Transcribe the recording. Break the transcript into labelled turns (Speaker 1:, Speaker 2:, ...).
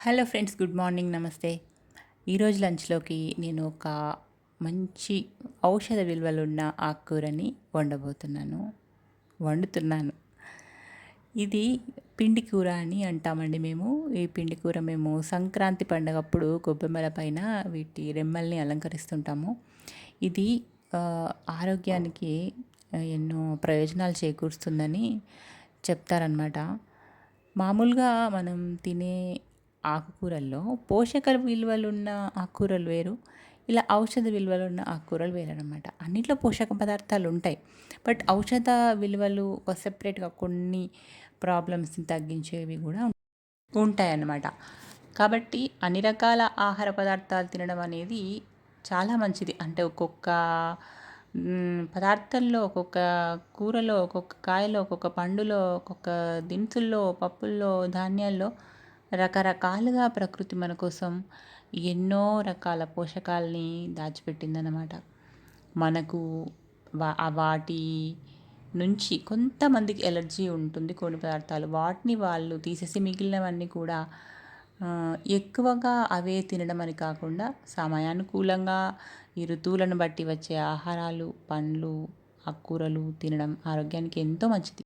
Speaker 1: Hello friends good morning నమస్తే. ఈరోజు లంచ్లోకి నేను ఒక మంచి ఔషధ విలువలున్న ఆకుకూరని వండబోతున్నాను. వండుతున్నాను. ఇది పిండి కూర అని అంటామండి మేము. ఈ పిండి కూర మేము సంక్రాంతి పండగప్పుడు గొబ్బెమ్మల పైన వీటి రెమ్మల్ని అలంకరిస్తుంటాము. ఇది ఆరోగ్యానికి ఎన్నో ప్రయోజనాలు చేకూరుస్తుందని చెప్తారనమాట మామూలుగా మనం తినే ఆకుకూరల్లో పోషక విలువలున్న ఆకుకూరలు వేరు ఇలా ఔషధ విలువలున్న ఆకుకూరలు వేరనమాట అన్నిట్లో పోషక పదార్థాలు ఉంటాయి. బట్ ఔషధ విలువలు ఒక సెపరేట్గా కొన్ని ప్రాబ్లమ్స్ని తగ్గించేవి కూడా ఉంటాయన్నమాట. కాబట్టి అన్ని రకాల ఆహార పదార్థాలు తినడం అనేది చాలా మంచిది. అంటే ఒక్కొక్క పదార్థంలో ఒక్కొక్క కూరలో ఒక్కొక్క కాయలో ఒక్కొక్క పండులో ఒక్కొక్క దినుసుల్లో పప్పుల్లో ధాన్యాల్లో రకరకాలుగా ప్రకృతి మన కోసం ఎన్నో రకాల పోషకాలని దాచిపెట్టిందన్నమాట. మనకు వా వాటి నుంచి కొంతమందికి ఎలర్జీ ఉంటుంది కొన్ని పదార్థాలు. వాటిని వాళ్ళు తీసేసి మిగిలినవన్నీ కూడా ఎక్కువగా అవే తినడం అని కాకుండా సమయానుకూలంగా ఈ ఋతువులను బట్టి వచ్చే ఆహారాలు పండ్లు ఆకుకూరలు తినడం ఆరోగ్యానికి ఎంతో మంచిది.